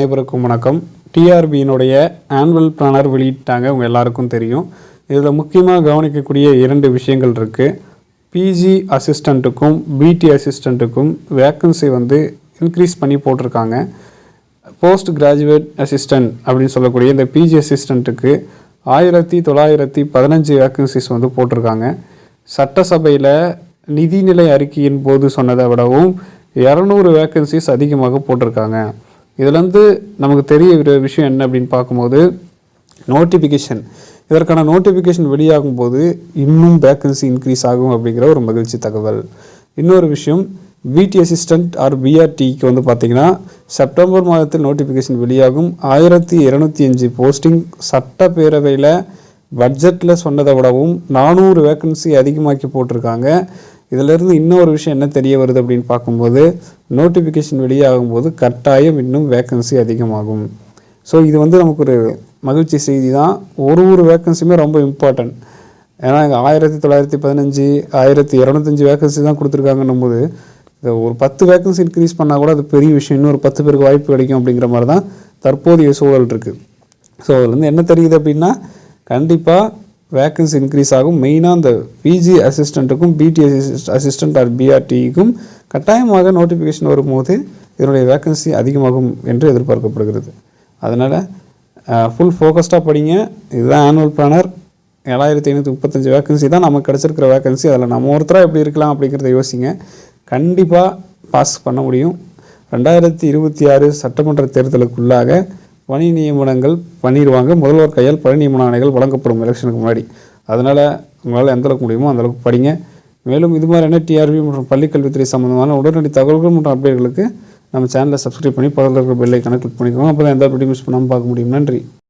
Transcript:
அனைவருக்கும் வணக்கம். டிஆர்பியினுடைய annual planar வெளியிட்டாங்க உங்கள் எல்லாருக்கும் தெரியும். இதில் முக்கியமாக கவனிக்கக்கூடிய இரண்டு விஷயங்கள் இருக்குது பிஜி அசிஸ்டண்ட்டுக்கும் பிடி அசிஸ்டண்ட்டுக்கும் வேக்கன்சி வந்து இன்க்ரீஸ் பண்ணி போட்டிருக்காங்க. போஸ்ட் கிராஜுவேட் அசிஸ்டன்ட் அப்படின்னு சொல்லக்கூடிய இந்த பிஜி அசிஸ்டண்ட்டுக்கு ஆயிரத்தி தொள்ளாயிரத்தி பதினஞ்சு வேக்கன்சிஸ் வந்து போட்டிருக்காங்க. சட்டசபையில் நிதிநிலை அறிக்கையின் போது சொன்னதை விடவும் இரநூறு வேக்கன்சிஸ் அதிகமாக போட்டிருக்காங்க. இதுலேருந்து நமக்கு தெரிய விஷயம் என்ன அப்படின்னு பார்க்கும்போது நோட்டிஃபிகேஷன் இதற்கான நோட்டிஃபிகேஷன் வெளியாகும் போது இன்னும் வேக்கன்சி இன்க்ரீஸ் ஆகும் அப்படிங்கிற ஒரு மகிழ்ச்சி தகவல். இன்னொரு விஷயம் பிடி அசிஸ்டன்ட் ஆர் பிஆர்டிக்கு வந்து பார்த்தீங்கன்னா செப்டம்பர் மாதத்தில் நோட்டிஃபிகேஷன் வெளியாகும். ஆயிரத்தி இரநூத்தி அஞ்சு போஸ்டிங் சட்டப்பேரவையில் பட்ஜெட்டில் சொன்னதை விடவும் நானூறு வேக்கன்சி அதிகமாக்கி போட்டிருக்காங்க. இதிலிருந்து இன்னொரு விஷயம் என்ன தெரிய வருது அப்படின்னு பார்க்கும்போது நோட்டிஃபிகேஷன் வெளியாகும்போது கட்டாயம் இன்னும் வேக்கன்சி அதிகமாகும். ஸோ இது வந்து நமக்கு ஒரு மகிழ்ச்சி செய்தி தான் ஒரு ஒரு வேக்கன்சியுமே ரொம்ப இம்பார்ட்டன்ட் ஏன்னா இங்கே ஆயிரத்தி தொள்ளாயிரத்தி பதினஞ்சு ஆயிரத்தி இரநூத்தஞ்சு வேக்கன்சி தான் கொடுத்துருக்காங்கன்னும் போது இந்த ஒரு பத்து வேக்கன்சி இன்க்ரீஸ் பண்ணால் கூட அது பெரிய விஷயம். இன்னொரு பத்து பேருக்கு வாய்ப்பு கிடைக்கும் அப்படிங்கிற மாதிரி தான் தற்போதைய சூழல் இருக்குது ஸோ அதுலேருந்து என்ன தெரியுது அப்படின்னா கண்டிப்பாக வேக்கன்சி இன்க்ரீஸ் ஆகும். மெயினாக அந்த பிஜி அசிஸ்டண்ட்டுக்கும் பிடி அசிஸ்ட் அசிஸ்டண்ட் ஆர் பிஆர்டிக்கும் கட்டாயமாக நோட்டிஃபிகேஷன் வரும்போது இதனுடைய வேக்கன்சி அதிகமாகும் என்று எதிர்பார்க்கப்படுகிறது. அதனால் ஃபுல் ஃபோக்கஸ்டாக படிங்க. இதுதான் ஆனுவல் பிளானர் ஏழாயிரத்தி ஐநூற்றி முப்பத்தஞ்சு வேக்கன்சி தான் நமக்கு கிடச்சிருக்கிற வேக்கன்சி அதில் நம்ம ஒருத்தராக எப்படி இருக்கலாம் அப்படிங்கிறத யோசிங்க. கண்டிப்பாக பாஸ் பண்ண முடியும். ரெண்டாயிரத்தி இருபத்தி ஆறு சட்டமன்ற தேர்தலுக்குள்ளாக பணி நியமனங்கள் பண்ணிடுவாங்க முதல்வர் கையால் பணி நியமன ஆணைகள் வழங்கப்படும் எலெக்ஷனுக்கு முன்னாடி. அதனால் உங்களால் எந்தளவுக்கு முடியுமோ அந்தளவுக்கு படிங்க. மேலும் இது மாதிரியான டிஆர்பி மற்றும் பள்ளிக்கல்வித்துறை சம்மந்தமான உடனடி தகவல்கள் மற்றும் அப்டேட்களுக்கு நம்ம சேனலை சப்ஸ்கிரைப் பண்ணி பக்கத்தில் இருக்கிற பெல்லை கணக்கு கிளிக் பண்ணிக்கோங்க. அப்போ தான் எந்த அப்டேட்டும் மிஸ் பண்ணாமல் பார்க்க முடியும். நன்றி.